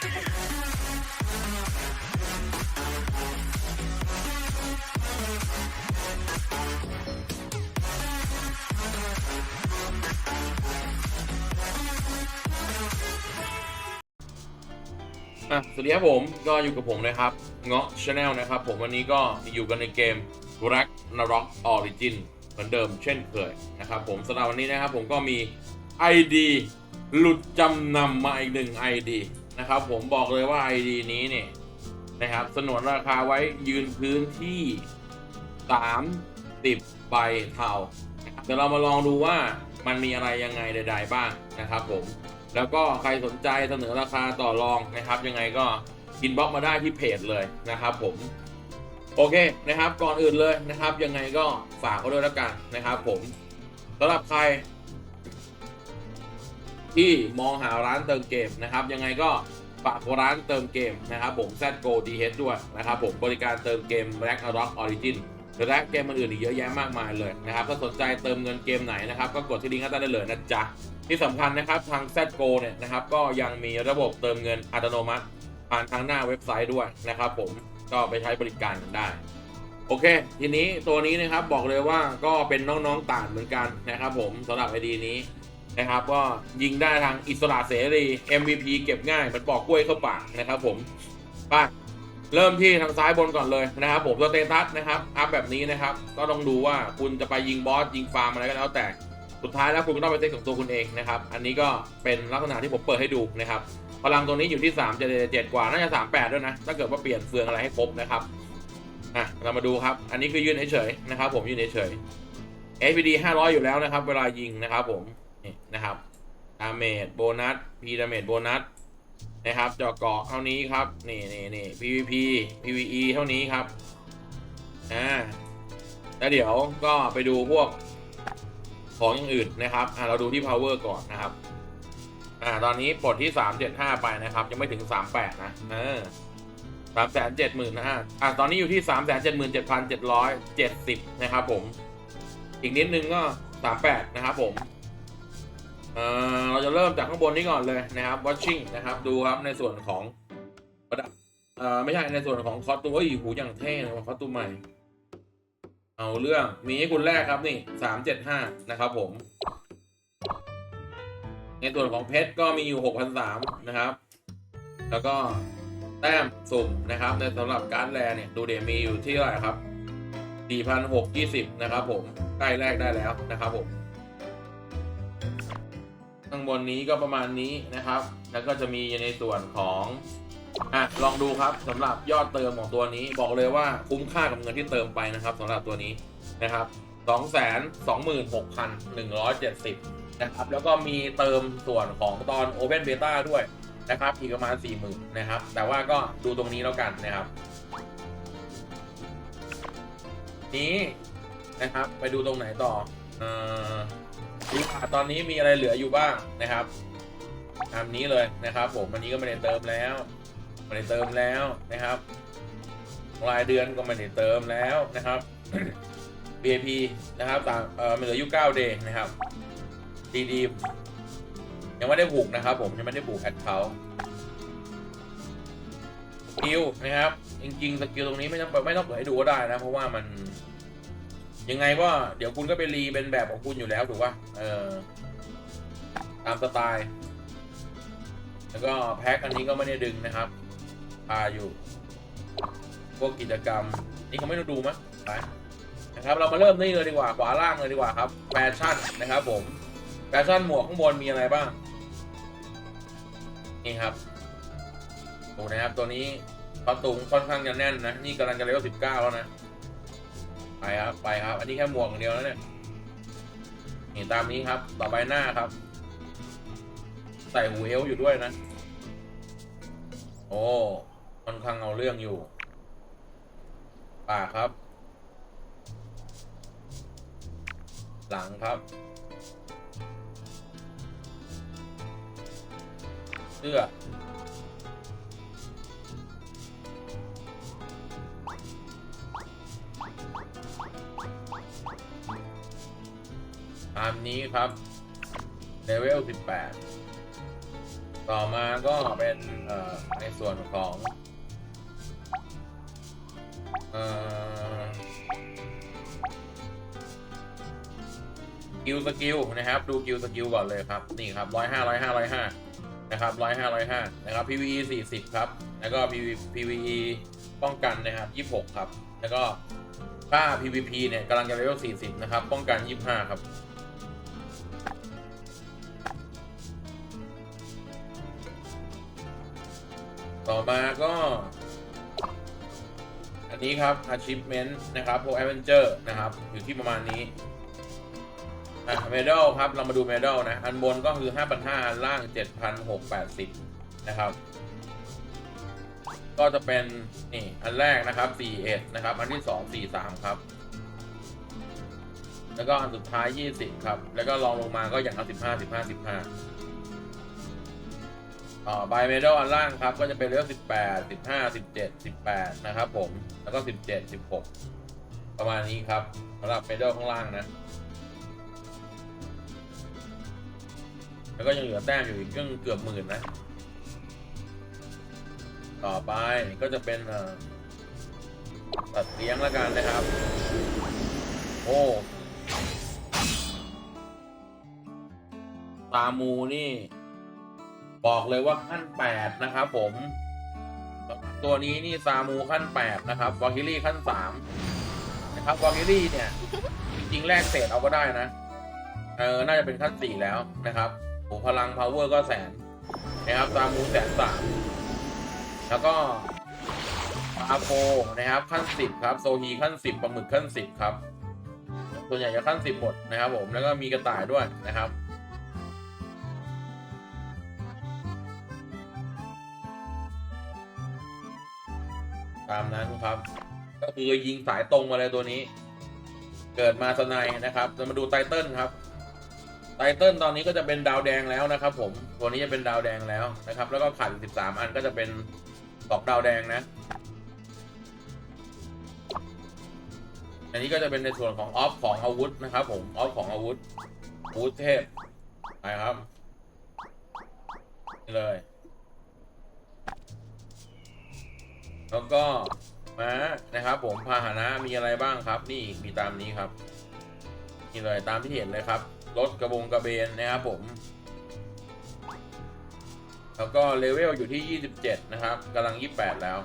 อะสวัสดีครับผมก็อยู่กับผมนะครับ เงาะชาแนลนะครับ ผมวันนี้ก็อยู่กันในเกม r a g n a r o k Origin เหมือนเดิมเช่นเคยนะครับผมสำหรับวันนี้นะครับผมก็มี ID หลุดจำนำมาอีกหนึ่ง ID นะครับผมบอกเลยว่า ID นี้เนี่ยนะครับสนวนราคาไว้ยืนพื้นที่ 30ใบเทาเดี๋ยวเรามาลองดูว่ามันมีอะไรยังไงใดๆบ้างนะครับผมแล้วก็ใครสนใจเสนอราคาต่อรองนะครับ ยังไงก็อินบ็อกมาได้ที่เพจเลยนะครับผมโอเคนะครับก่อนอื่นเลยนะครับ ยังไงก็ฝากเขาด้วยแล้วกันนะครับผมสำหรับใคร ที่มองหาร้านเติมเกมนะครับ ยังไงก็ฝากร้านเติมเกมนะครับผม z g o d h ด้วยนะครับผมบริการเติมเกม r a g n a r o k Origin และเกมอื่นอีกเยอะแยะมากมายเลยนะครับถ้าสนใจเติมเงินเกมไหนนะครับ ก็กดที่ลิงก์ข้างใต้ได้เลยนะจ๊ะ ที่สำคัญนะครับทาง z g o เนี่ยนะครับก็ยังมีระบบเติมเงินอัตโนมัติ ผ่านทางหน้าเว็บไซต์ด้วยนะครับผมก็ไปใช้บริการกันได้โอเค ทีนี้ตัวนี้นะครับบอกเลยว่าก็เป็นน้องๆต่างเหมือนกันนะครับผมสำหรับไอดีนี้ นะครับก็ยิงได้ทางอิสระเสรี MVP เก็บง่ายเหมันปอกกล้วยเข้าปากนะครับผมไปเริ่มที่ทางซ้ายบนก่อนเลยนะครับผมสเตตัสนะครับอัพแบบนี้นะครับ ก็ต้องดูว่าคุณจะไปยิงบอสยิงฟาร์มอะไรก็แล้วแต่สุดท้ายแล้วคุณก็ต้องไปเซ็ตของตัวคุณเองนะครับ อันนี้ก็เป็นลักษณะที่ผมเปิดให้ดูนะครับ พลังตัวนี้อยู่ที่3 7 7กว่า น่าจะ 38 ด้วยนะ ถ้าเกิดว่าเปลี่ยนเฟืองอะไรให้ครบนะครับอะเรามาดูครับ อันนี้คือยืนเฉยๆนะครับ ผมยืนเฉยๆ SPD 500 อยู่แล้วนะครับ เวลายิงนะครับผม นี่นะครับดาเมจโบนัสพีดาเมจโบนัสนะครับจาะเกาะเท่านี้ครับนี่นี่นี่ PVP PVE เท่านี้ครับอ่าแล้วเดี๋ยวก็ไปดูพวกของอย่างอื่นนะครับอ่าเราดูที่ power ก่อนนะครับอ่าตอนนี้ปลดที่ 375 ไปนะครับ ยังไม่ถึง 38 นะเออ370,000นะฮะอ่าตอนนี้อยู่ที่377,770นะครับผม อีกนิดนึงก็38นะครับผม เราจะเริ่มจากข้างบนนี้ก่อนเลยนะครับ watching นะครับ ดูครับในส่วนของประดับเอ่อไม่ใช่ในส่วนของคอสตูมเอ้ยหูอย่างเท่เลยว่าคอสตูมใหม่ เอาเรื่องมีให้คุณแรกครับนี่สามเจ็ดห้านะครับผม ในส่วนของเพชรก็มีอยู่หกพันสามนะครับ แล้วก็แต้มสุ่มนะครับ ในสำหรับการ์ดแรเนี่ยดูเดี๋ยวมีอยู่ที่เท่าไหร่ครับสี่พันหกยี่สิบนะครับผม ใกล้แรกได้แล้วนะครับผม ข้างบนนี้ก็ประมาณนี้นะครับ แล้วก็จะมีในส่วนของอะลองดูครับสำหรับยอดเติมของตัวนี้บอกเลยว่าคุ้มค่ากับเงินที่เติมไปนะครับสำหรับตัวนี้นะครับ2 2 6 1 7 0นะครับ แล้วก็มีเติมส่วนของตอน Open Beta ด้วยนะครับอีกประมาณ40,000นะครับ แต่ว่าก็ดูตรงนี้แล้วกันนะครับ นี้นะครับ ไปดูตรงไหนต่อ เอ่อ ตอนนี้มีอะไรเหลืออยู่บ้างนะครับตามนี้เลยนะครับ ผมอันนี้ก็ไม่ได้เติมแล้วไม่ได้เติมแล้วนะครับ รายเดือนก็ไม่ได้เติมแล้วนะครับ BAP นะครับต่างเอ่อมันเหลืออยู่9 day นะครับ DD ยังไม่ได้ผูกนะครับ ผมยังไม่ได้ผูกแอดเขาสกิลนะครับ จริงๆสกิลตรงนี้ไม่ต้องไม่ต้องเปิดให้ดูก็ได้นะ เพราะว่ามัน ยังไงก็เดี๋ยวคุณก็ไปรีเป็นแบบของคุณอยู่แล้วถูกป่ะเออตามสไตล์ แล้วก็แพ็คอันนี้ก็ไม่ได้ดึงนะครับพาอยู่ พวกกิจกรรม นี่เขาไม่ต้องดูมั้ยไปนะครับ เรามาเริ่มนี่เลยดีกว่า ขวาล่างเลยดีกว่าครับ แฟชั่นนะครับผม แฟชั่นหมวกข้างบนมีอะไรบ้าง นี่ครับดูนะครับ ตัวนี้คอตุงค่อนข้างจะแน่นนะ นี่กำลังจะเลเวลสิบเก้าแล้วนะ ไปครับไปครับ อันนี้แค่หมวกอย่างเดียวแล้วเนี่ยนี่ตามนี้ครับ ต่อไปหน้าครับ ใส่หูเอล์อยู่ด้วยนะ โอ้ค่อนข้างเอาเรื่องอยู่ ปากครับ หลังครับเสื้อ ตามนี้ครับเลเวล 18 ต่อมาก็เป็นในส่วนของกิลสกิลนะครับ ดูกิลสกิลก่อนเลยครับ นี่ครับร้อยห้าร้อยห้าร้อยห้านะครับร้อยห้าร้อยห้านะครับ PVE สี่สิบครับ แล้วก็ PV PVE ป้องกันนะครับยี่หกครับ แล้วก็ค่า PVP เนี่ยกำลังจะเลเวลสี่สิบนะครับ ป้องกันยี่ห้าครับ ต่อมาก็ อันนี้ครับ achievement นะครับ พวก adventure นะครับ อยู่ที่ประมาณนี้ อะ medal ครับ เรามาดู medal นะ อันบนก็คือ 5,500อันล่าง 7,680 นะครับ ก็จะเป็น นี่ อันแรกนะครับ41นะครับ อันที่ 2 43 ครับแล้วก็อันสุดท้าย 20 ครับ แล้วก็ลองลงมาก็อย่างละ15 15 15 อใบเมดัลอันล่างครับ ก็จะเป็นเรื่อง18 15 17 18นะครับผมแล้วก็17 16ประมาณนี้ครับสำหรับเมดัลข้างล่างนะ แล้วก็ยังเหลือแต้มอยู่อีกเกือบเกือบหมื่นนะ ต่อไปก็จะเป็นตัดเลี้ยงแล้วกันนะครับ โอ้ตามูนี่ บอกเลยว่าขั้นแปดนะครับผมตัวนี้นี่ซามูขั้นแปดนะครับวาคิลี่ขั้นสามนะครับวาคิลี่เนี่ย จริงๆแลกเศษเอาก็ได้นะ เออ น่าจะเป็นขั้นสี่แล้วนะครับโอ้พลังพาวเวอร์ก็แสนนะครับซามูแสนสามแล้วก็อาโฟนะครับขั้นสิบครับ โซฮีขั้นสิบปลาหมึกขั้นสิบครับ ส่วนใหญ่จะขั้นสิบหมดนะครับผมแล้วก็มีกระต่ายด้วยนะครับ ตามนั้นครับ ก็คือยิงสายตรงมาเลยตัวนี้ เกิดมาสนด์นะครับจะมาดูไตเติลครับไตเติลตอนนี้ก็จะเป็นดาวแดงแล้วนะครับ ผมตัวนี้จะเป็นดาวแดงแล้วนะครับ แล้วก็ขาดอีกสิบสามอันก็จะเป็นสองดาวแดงนะ อันนี้ก็จะเป็นในส่วนของออฟของอาวุธนะครับ ผมออฟของอาวุธอาวุธเทพ บ้างครับ นี่มีตามนี้ครับนี่เลยตามที่เห็นเลยครับรถกระบงกระเบนนะครับผม แล้วก็เลเวลอยู่ที่ 27 นะครับกำลัง 28 แล้ว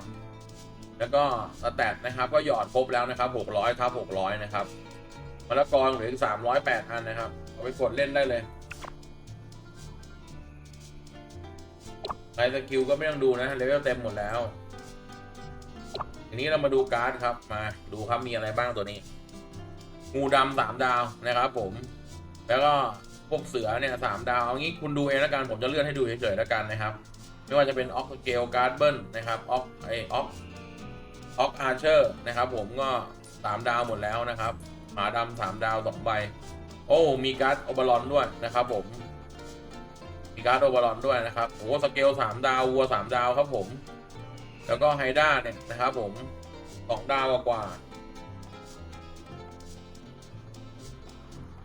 แล้วก็สแตทนะครับก็หยอดครบแล้วนะครับ 600ทับ600 นะครับมะละกอเหลืออีก308 อันนะครับ เอาไปกดเล่นได้เลยไลท์สกิลก็ไม่ต้องดูนะเลเวลเต็มหมดแล้ว นี้เรามาดูการ์ดครับมาดูครับมีอะไรบ้างตัวนี้ งูดำสามดาวนะครับ ผม แล้วก็พวกเสือเนี่ยสามดาวเอางี้คุณดูเองแล้วกันผมจะเลื่อนให้ดูเฉยๆแล้วกันนะครับ ไม่ว่าจะเป็นออกเกลการ์ดเบิลนะครับออกไอออกออกอาร์เชอร์นะครับผมก็สามดาวหมดแล้วนะครับ หมาดำสามดาวสองใบ โอ้มีการ์ดโอเบรอนด้วยนะครับ ผมมีการ์ดโอเบรอนด้วยนะครับโอ้สเกลสามดาววัวสามดาวครับผม แล้วก็ไฮด้าเนี่ยนะครับผมสองดาวกว่า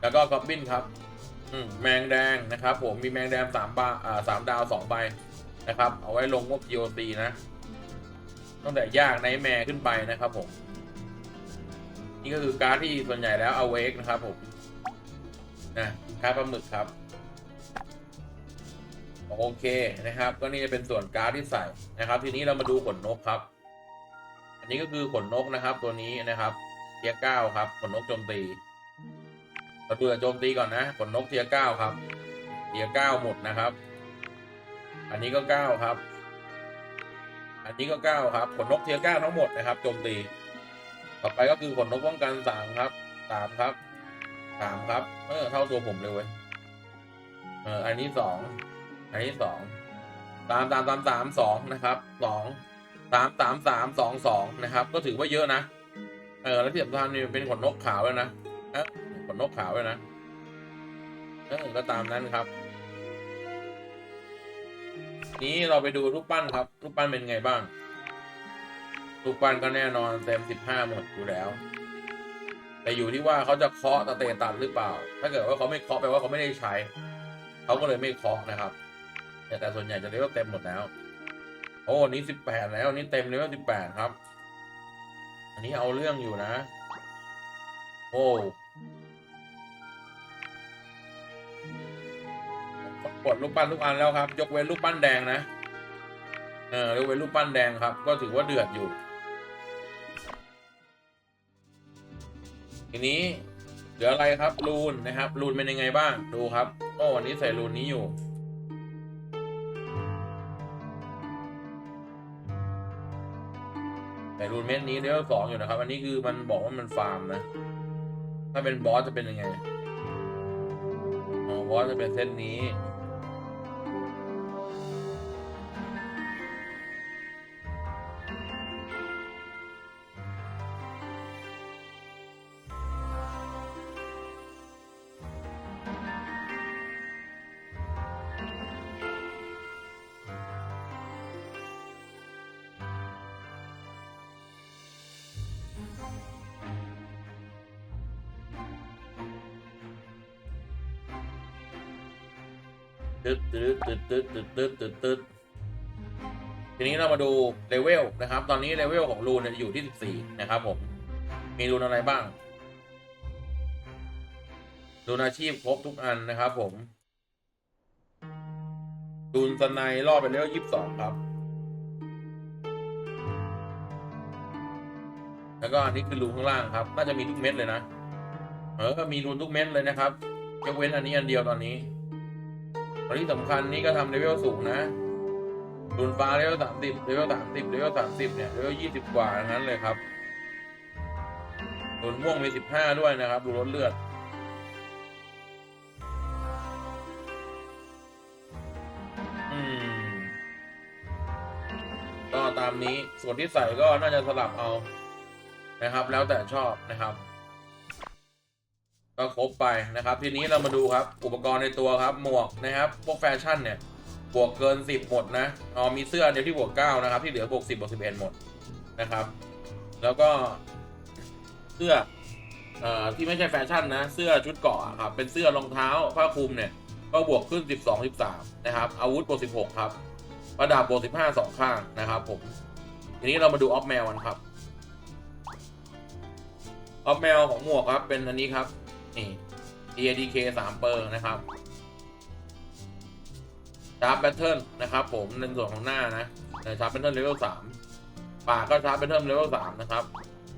แล้วก็กอบบินครับ อืมแมงแดงนะครับ ผมมีแมงแดงสามบาอ่าสามดาวสองใบนะครับ เอาไว้ลงพวก GOT นะ ตั้งแต่ยากไนแมร์ขึ้นไปนะครับผม นี่ก็คือการ์ดที่ส่วนใหญ่แล้วเอาเวกนะครับผมนะการ์ดปลาหมึกครับ โอเคนะครับ ก็นี่จะเป็นส่วนการ์ดที่ใส่นะครับ ทีนี้เรามาดูขนนกครับ อันนี้ก็คือขนนกนะครับ ตัวนี้นะครับเทียเก้าครับขนนกโจมตีเราดูแต่โจมตีก่อนนะขนนกเทียเก้าครับเทียเก้าหมดนะครับ อันนี้ก็เก้าครับ อันนี้ก็เก้าครับขนนกเทียเก้าทั้งหมดนะครับโจมตี ต่อไปก็คือขนนกป้องกันสามครับสามครับสามครับ เออเท่าตัวผมเลยเว้ยเอออันนี้สอง อันที่สองสามสามสามสามสองนะครับสองสามสามสามสองสองนะครับ ก็ถือว่าเยอะนะ เออแล้วที่สำคัญนี่เป็นขนนกขาวเลยนะเออขนนกขาวเลยนะเออก็ตามนั้นครับ นี้เราไปดูรูปปั้นครับ รูปปั้นเป็นไงบ้างรูปปั้นก็แน่นอนเต็มสิบห้าหมดอยู่แล้ว แต่อยู่ที่ว่าเขาจะเคาะตะเตตัดหรือเปล่า ถ้าเกิดว่าเขาไม่เคาะแปลว่าเขาไม่ได้ใช้ เขาก็เลยไม่เคาะนะครับ แต่ส่วนใหญ่จะเลเวลเต็มหมดแล้ว โอ้อันนี้สิบแปดแล้วอันนี้เต็มเลเวลสิบแปดครับ อันนี้เอาเรื่องอยู่นะ โอ้กดรูปปั้นทุกอันแล้วครับ ยกเว้นรูปปั้นแดงนะ เออยกเว้นรูปปั้นแดงครับ ก็ถือว่าเดือดอยู่ ทีนี้เหลืออะไรครับรูนนะครับรูนเป็นยังไงบ้างดูครับโอ้วันนี้ใส่รูนนี้อยู่ แต่รูนเม็ดนี้เลเวลสองอยู่นะครับ อันนี้คือมันบอกว่ามันฟาร์มนะ ถ้าเป็นบอสจะเป็นยังไง อ๋อบอสจะเป็นเส้นนี้ ตึ๊ดตึ๊ดตึ๊ดตึ๊ดตึ๊ดตึ๊ดตึ๊ดตึ๊ดทีนี้เรามาดูเลเวลนะครับ ตอนนี้เลเวลของรูนอยู่ที่ 14 นะครับผม มีรูนอะไรบ้าง รูนอาชีพครบทุกอันนะครับผม รูนสไนรอบเป็นเลเวล22 ครับ แล้วก็อันนี้คือรูนข้างล่างครับ น่าจะมีทุกเม็ดเลยนะ เออ มีรูนทุกเม็ดเลยนะครับยกเว้นอันนี้อันเดียวตอนนี้ ตอนที่สำคัญนี่ก็ทำเลเวลสูงนะรุนฟ้าเลเวลสามสิบเลเวลสามสิบเลเวลสามสิบเนี่ยเลเวลยี่สิบกว่าทั้งนั้นเลยครับรุนม่วงมีสิบห้าด้วยนะครับ ดูรถเลือดอืมก็ตามนี้ส่วนที่ใส่ก็น่าจะสลับเอานะครับ แล้วแต่ชอบนะครับ ก็ครบไปนะครับ ทีนี้เรามาดูครับ อุปกรณ์ในตัวครับ หมวกนะครับ พวกแฟชั่นเนี่ย บวกเกิน 10 หมดนะ อ๋อ มีเสื้อเดียวที่บวก 9 นะครับ ที่เหลือบวก 10บวก11 หมดนะครับ แล้วก็เสื้อเอ่อที่ไม่ใช่แฟชั่นนะ เสื้อชุดเกาะอะครับ เป็นเสื้อรองเท้าผ้าคลุมเนี่ย ก็บวกขึ้น 12 13 นะครับ อาวุธบวก 16 ครับ ประดับบวก 15สองข้างนะครับผม ทีนี้เรามาดูออฟแมวกันครับ ออฟแมวของหมวกครับ เป็นอันนี้ครับ นี่ EADK 3เปอร์นะครับชาร์ปแพทเทิร์นะครับ ผมในส่วนของหน้านะชาร์ปแพทเทิร์นเลเวล3ปากก็ชาร์ปแพทเทิร์นเลเวล3นะครับ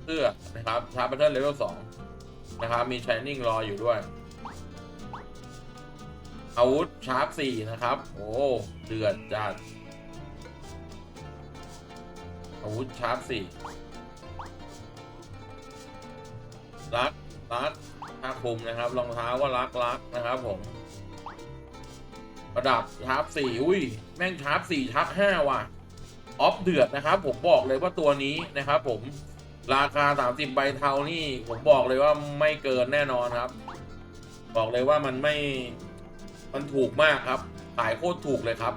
เสื้อนะครับชาร์ปแพทเทิร์นเลเวล2นะครับ มีชายนิ่งรออยู่ด้วย อาวุธชาร์ป4นะครับ โอ้เดือดจัดอาวุธชาร์ป4รักรัก คุมนะครับ รองเท้าก็รักรักนะครับผมประดับชาร์ปสี่อุ้ย แม่งชาร์ปสี่ชาร์ปห้าว่ะ ออฟเดือดนะครับ ผมบอกเลยว่าตัวนี้นะครับ ผม ราคา30ใบเทานี่ ผมบอกเลยว่าไม่เกินแน่นอนครับ บอกเลยว่ามันไม่ มันถูกมากครับ ขายโคตรถูกเลยครับ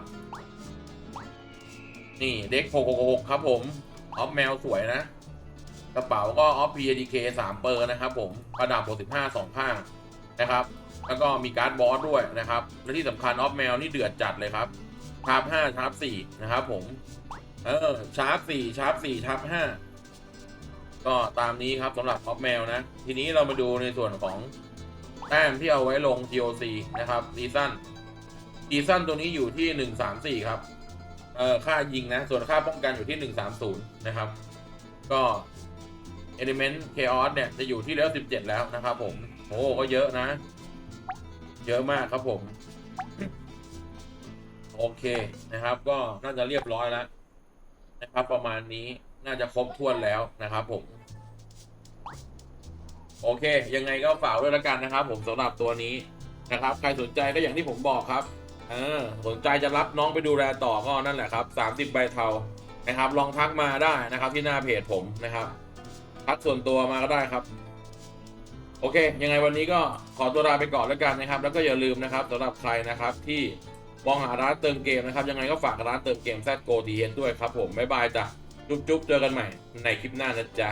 นี่เด็ก666ครับผม ออฟแมวสวยนะ กระเป๋าก็ออฟ PADK 3เปอร์นะครับผมประดับบวก15 2ข้างนะครับ แล้วก็มีการ์ดบอสด้วยนะครับ และที่สำคัญออฟแมวนี่เดือดจัดเลยครับชาร์ป5ชาร์ป4นะครับผม เออชาร์ป4ชาร์ป4ชาร์ป5ก็ตามนี้ครับสำหรับออฟแมวนะ ทีนี้เรามาดูในส่วนของแต้มที่เอาไว้ลง TOC นะครับซีซั่นซีซั่นตัวนี้อยู่ที่134ครับเออค่ายิงนะ ส่วนค่าป้องกันอยู่ที่130นะครับ ก็ Element Chaos เนี่ย จะอยู่ที่เลเวล17 แล้วนะครับผม โอ้ก็เยอะนะ เยอะมากครับผม โอเคนะครับ ก็น่าจะเรียบร้อยแล้ว นะครับ ประมาณนี้น่าจะครบถ้วนแล้วนะครับผม โอเค ยังไงก็ฝากด้วยล้วกันนะครับ ผมสำหรับตัวนี้นะครับ ใครสนใจก็อย่างที่ผมบอกครับเออสนใจจะรับน้องไปดูแลต่อก็นั่นแหละครับ 30 ใบเทานะครับ ลองทักมาได้นะครับที่หน้าเพจผมนะครับ ทักส่วนตัวมาก็ได้ครับ โอเค ยังไงวันนี้ก็ขอตัวลาไปก่อนแล้วกันนะครับ แล้วก็อย่าลืมนะครับสำหรับใครนะครับที่มองหาร้านเติมเกมนะครับ ยังไงก็ฝากร้านเติมเกมแซดโกดีเด้วยครับผมบ๊ายบายจ้ะจุ๊บๆเจอกันใหม่ในคลิปหน้านะจ๊ะ